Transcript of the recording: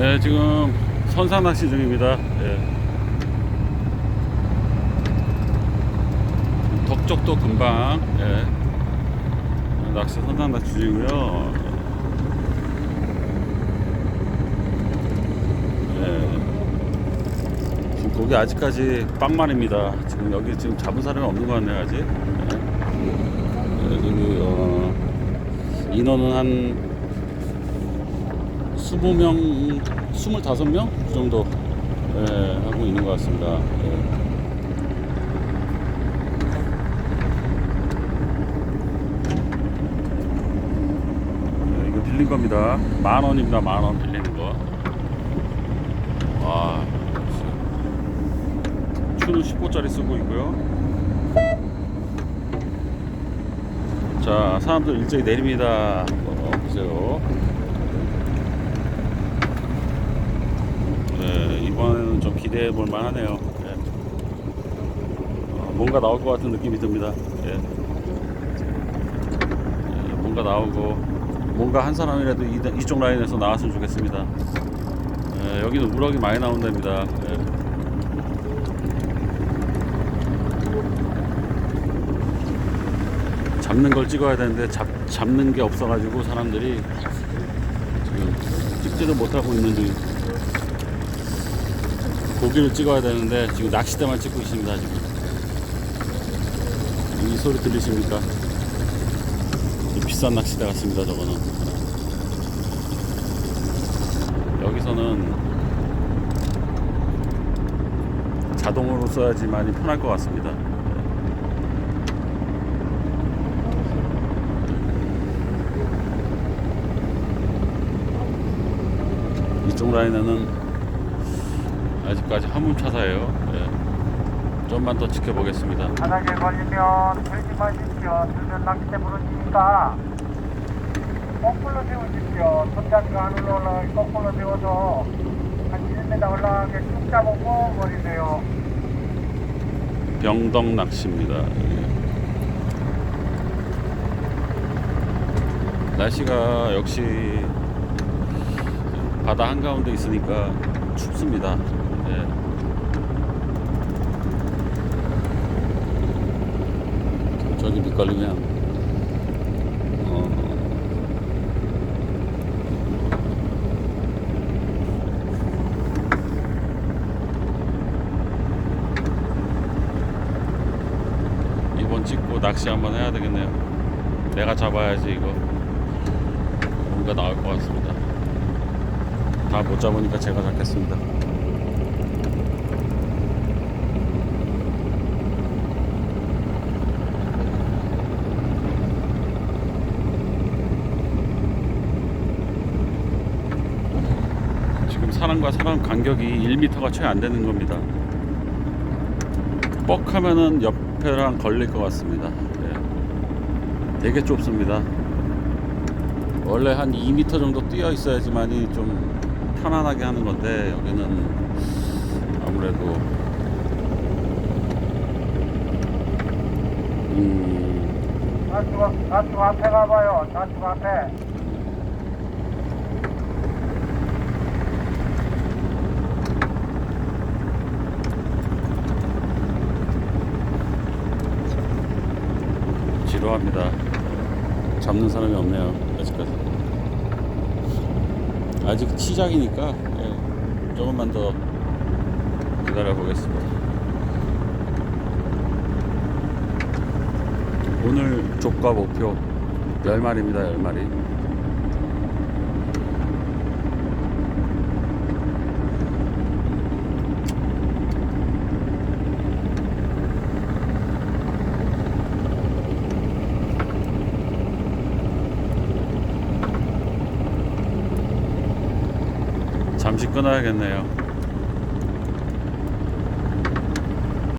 네, 지금 선상 낚시 중입니다. 예. 덕적도 금방 예. 낚시 선상 낚시 중이고요. 예. 지금 고기 아직까지 빵만입니다. 지금 여기 지금 잡은 사람이 없는 것 같네요 아직. 예. 예, 여기 어, 인원은 한 20명, 25명 그 정도 예, 하고 있는 것 같습니다. 예. 예, 이거 빌린 겁니다. 만 원입니다. 만 원 빌리는 거. 와, 추는 10호짜리 쓰고 있고요. 자, 사람들 일제히 내립니다. 어, 보세요. 네, 이번에는 좀 볼 만하네요. 예. 어, 뭔가 나올 것 같은 느낌이 듭니다. 예. 예, 뭔가 나오고 뭔가 한 사람이라도 이, 이쪽 라인에서 나왔으면 좋겠습니다. 예, 여기는 우럭이 많이 나온답니다. 예. 잡는 걸 찍어야 되는데 잡, 잡는 게 없어가지고 사람들이 지금 찍지를 못하고 있는 중 고기를 찍어야 되는데 지금 낚싯대만 찍고 있습니다 지금. 이 소리 들리십니까? 이 비싼 낚싯대 같습니다 저거는. 여기서는 자동으로 써야지만이 편할 것 같습니다. 이쪽 라인에는 아직까지 화물차사예요. 예. 좀만 더 지켜보겠습니다. 바닥에 걸리면 들지 마십시오. 들면 낚싯대 부러지니까 거꾸로 세우십시오. 손잡이가 안 올라가게 거꾸로 세워서 한 1m 올라가게 쭉 잡고 버리세요. 병덕 낚시입니다. 예. 날씨가 역시 바다 한가운데 있으니까 춥습니다. 예. 저기 밑걸리면 어, 이번 찍고 낚시 한번 해야 되겠네요. 내가 잡아야지 이거 뭔가 나올 것 같습니다. 다 못 잡으니까 제가 잡겠습니다. 지금 사람과 사람 간격이 1m가 채 안 되는 겁니다. 뻑 하면은 옆에랑 걸릴 것 같습니다. 예. 되게 좁습니다. 원래 한 2m 정도 뛰어 있어야지만이 좀 편안하게 하는 건데 여기는 아무래도 음, 좌측 앞에 가봐요. 좌측 앞에. 지루합니다. 잡는 사람이 없네요. 아직까지. 아직 시작이니까 예, 조금만 더 기다려 보겠습니다. 오늘 족과 목표 10마리입니다. 10마리. 잠시 끊어야겠네요.